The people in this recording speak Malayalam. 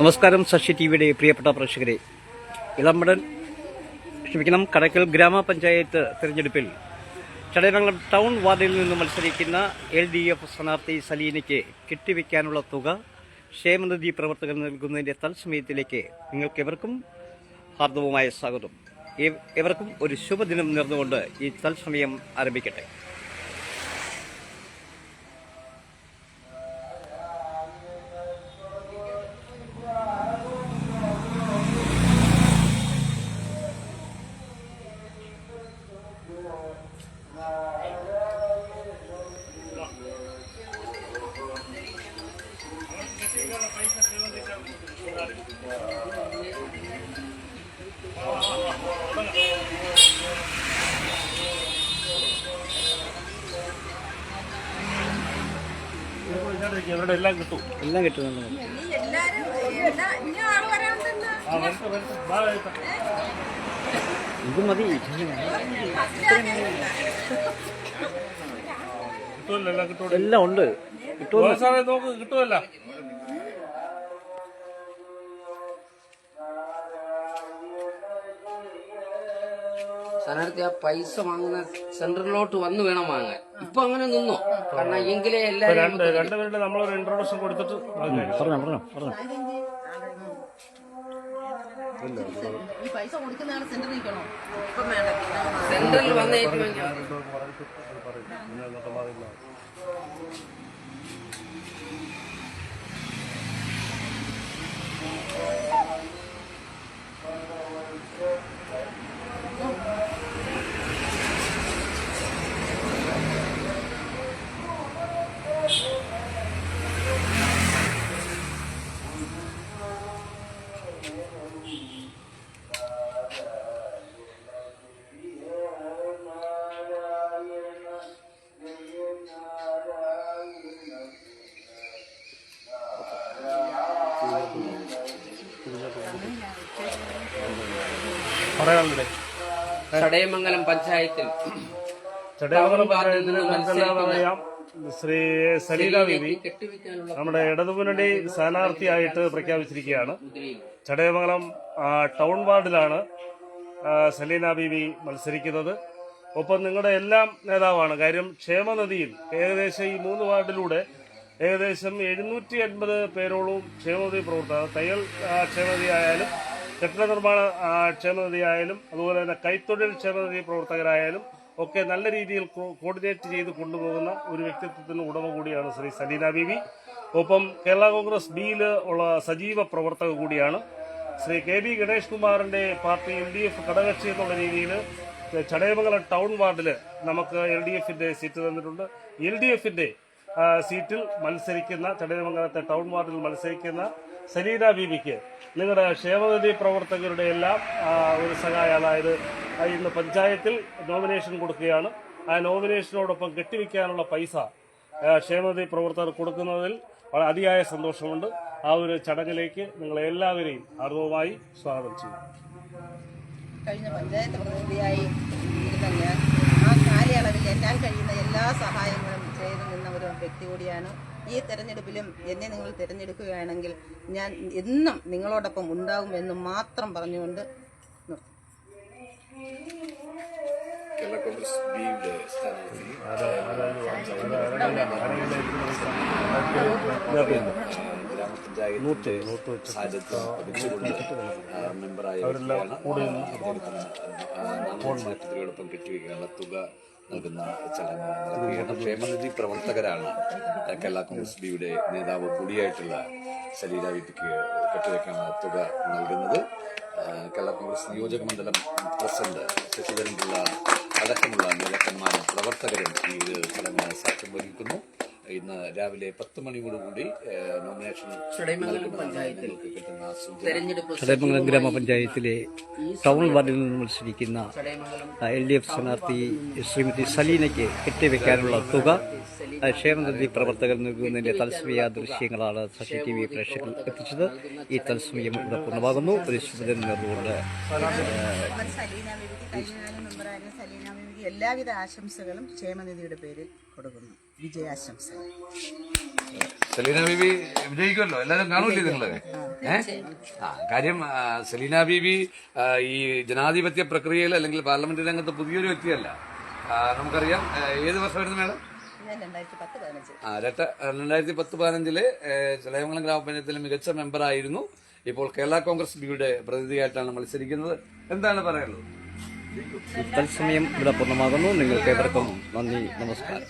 നമസ്കാരം ശശി ടി വിയുടെ പ്രിയപ്പെട്ട പ്രേക്ഷകരെ. ഇളമ്പടൻ ക്ഷമിക്കണം കടയ്ക്കൽ ഗ്രാമപഞ്ചായത്ത് തിരഞ്ഞെടുപ്പിൽ ചടയമംഗലം ടൗൺ വാർഡിൽ നിന്ന് മത്സരിക്കുന്ന എൽ ഡി എഫ് സ്ഥാനാർത്ഥി സലീനയ്ക്ക് കെട്ടിവെക്കാനുള്ള തുക ക്ഷേമനിധി പ്രവർത്തകർ നൽകുന്നതിന്റെ തത്സമയത്തിലേക്ക് നിങ്ങൾക്കെവർക്കും ഹാർദവുമായ സ്വാഗതം. എവർക്കും ഒരു ശുഭദിനം നേർന്നുകൊണ്ട് ഈ തത്സമയം ആരംഭിക്കട്ടെ. ഇവിടെ എല്ലാം കിട്ടും. എല്ലാം കിട്ടുന്നുണ്ട്. ഇത് മതി. എല്ലാം എല്ലാം ഉണ്ട്. കിട്ടുമെന്ന് സാറേ നോക്ക് കിട്ടുമല്ലോ. സ്ഥാനാർത്ഥി ആ പൈസ വാങ്ങുന്ന സെന്ററിലോട്ട് വന്ന് വേണം വാങ്ങാൻ. ഇപ്പൊ അങ്ങനെ നിന്നോ? കാരണം എങ്കിലേ എല്ലാവരും രണ്ട് രണ്ടുപേരുടെ നമ്മളൊരു ഇൻട്രൊഡക്ഷൻ കൊടുത്തിട്ട് വാങ്ങി. പറഞ്ഞോ പറയാനുണ്ട് ചടയമംഗലം പഞ്ചായത്തിൽ ചടയമംഗലം ശ്രീ സലീല ബീബി നമ്മുടെ ഇടതുമുന്നണി സ്ഥാനാർത്ഥിയായിട്ട് പ്രഖ്യാപിച്ചിരിക്കുകയാണ്. ചടയമംഗലം ടൗൺ വാർഡിലാണ് സലീന ബീവി മത്സരിക്കുന്നത്. ഒപ്പം നിങ്ങളുടെ എല്ലാം നേതാവാണ്. കാര്യം ക്ഷേമനിധിയിൽ ഏകദേശം ഈ മൂന്ന് വാർഡിലൂടെ ഏകദേശം എഴുന്നൂറ്റി എൺപത് പേരോളം ക്ഷേമനിധി പ്രവർത്തകർ തയ്യൽ ക്ഷേമനിധി ആയാലും കെട്ടിട നിർമ്മാണ ക്ഷേമനിധിയായാലും ക്ഷേമനിധി അതുപോലെ തന്നെ കൈത്തൊഴിൽ ക്ഷേമനിധി പ്രവർത്തകരായാലും ഒക്കെ നല്ല രീതിയിൽ കോർഡിനേറ്റ് ചെയ്ത് കൊണ്ടുപോകുന്ന ഒരു വ്യക്തിത്വത്തിന് ഉടമ കൂടിയാണ് ശ്രീ സലീന ബീവി. ഒപ്പം കേരള കോൺഗ്രസ് ബിയിൽ ഉള്ള സജീവ പ്രവർത്തക കൂടിയാണ് ശ്രീ കെ ബി ഗണേഷ് കുമാറിന്റെ പാർട്ടി എൽ ഡി എഫ് ഘടകക്ഷി എന്നുള്ള രീതിയിൽ ചടയമംഗലം ടൗൺ വാർഡിൽ നമുക്ക് എൽ ഡി എഫിന്റെ സീറ്റ് തന്നിട്ടുണ്ട്. എൽ ഡി എഫിന്റെ സീറ്റിൽ മത്സരിക്കുന്ന ചടയമംഗലത്തെ ടൗൺ വാർഡിൽ മത്സരിക്കുന്ന സലീന ബീബിക്ക് നിങ്ങളുടെ ക്ഷേമനിധി പ്രവർത്തകരുടെ എല്ലാം ഒരു സഹായം അതായത് ഇന്ന് പഞ്ചായത്തിൽ നോമിനേഷൻ കൊടുക്കുകയാണ്. ആ നോമിനേഷനോടൊപ്പം കെട്ടിവെക്കാനുള്ള പൈസ ക്ഷേമനിധി പ്രവർത്തകർ കൊടുക്കുന്നതിൽ അതിയായ സന്തോഷമുണ്ട്. ആ ഒരു ചടങ്ങിലേക്ക് നിങ്ങളെ എല്ലാവരെയും ആർദ്രവുമായി സ്വാഗതം ചെയ്യും കഴിഞ്ഞ പഞ്ചായത്ത് പ്രതിനിധിയായി ആ കാലയളവിൽ എല്ലാം കഴിയുന്ന എല്ലാ സഹായങ്ങളും ചെയ്തു നിന്ന ഒരു വ്യക്തി കൂടിയാണ് ഈ തെരഞ്ഞെടുപ്പിലും എന്നെ നിങ്ങൾ തിരഞ്ഞെടുക്കുകയാണെങ്കിൽ ഞാൻ എന്നും നിങ്ങളോടൊപ്പം ഉണ്ടാകും എന്ന് മാത്രം പറഞ്ഞുകൊണ്ട് നിർത്തുന്നു. ആ, മെമ്പറായ അദ്ദേഹത്തിന് കെട്ടിവെക്കാനുള്ള തുക നൽകുന്ന ചടങ്ങ്. ക്ഷേമനിധി പ്രവർത്തകരാണ് കേരള കോൺഗ്രസ് ബിയുടെ നേതാവ് കൂടിയായിട്ടുള്ള ശരീര വിപ്പിക്ക് കെട്ടിവെക്കാനുള്ള തുക നൽകുന്നത്. കേരള കോൺഗ്രസ് നിയോജക മണ്ഡലം പ്രസിഡന്റ് ശശിധരൻ പിള്ള അടക്കമുള്ള നേതാക്കന്മാരും പ്രവർത്തകരും ഈ ഒരു ചടങ്ങ് സാക്ഷ്യം വഹിക്കുന്നു. ഇന്ന് രാവിലെ പത്ത് മണിയോടുകൂടി നോമിനേഷൻ ചടയമംഗലം ഗ്രാമപഞ്ചായത്തിലെ ടൗൺ വാർഡിൽ നിന്ന് മത്സരിക്കുന്ന എൽ ഡി എഫ് സ്ഥാനാർത്ഥി ശ്രീമതി സലീനയ്ക്ക് കെട്ടിവെക്കാനുള്ള തുക. ക്ഷേമനിധി പ്രവർത്തകർ നൽകുന്നതിന്റെ തത്സമയ ദൃശ്യങ്ങളാണ് സി ടി വി പ്രേക്ഷകർ എത്തിച്ചത്. ഈ തത്സമയം ഇവിടെ പൂർണമാകുന്നു. ഒരു ശുഭദിനം നേർന്നുകൊണ്ട് എല്ലാവിധ ആശംസകളും ക്ഷേമനിധിയുടെ പേരിൽ കൊടുക്കുന്നു വിജയാശംസകൾ. സെലീന ബീബി വിജയിക്കുമല്ലോ? എല്ലാവരും കാണൂല്ലേ നിങ്ങൾ കാര്യം സെലീന ബീബി ഈ ജനാധിപത്യ പ്രക്രിയയിൽ അല്ലെങ്കിൽ പാർലമെന്റ് രംഗത്ത് പുതിയൊരു വ്യക്തിയല്ല. നമുക്കറിയാം ഏത് വർഷമായിരുന്നു മേഡം? രണ്ടായിരത്തി പത്ത് പതിനഞ്ചിൽ ചിലയമംഗലം ഗ്രാമപഞ്ചായത്തിലെ മികച്ച മെമ്പറായിരുന്നു. ഇപ്പോൾ കേരള കോൺഗ്രസ് ബിയുടെ പ്രതിനിധിയായിട്ടാണ് മത്സരിക്കുന്നത്. എന്താണ് പറയാനുള്ളത്? തത്സമയം ഇവിടെ പൂർണമാകുന്നു. നിങ്ങൾക്ക് ഏവർക്കും നന്ദി നമസ്കാരം.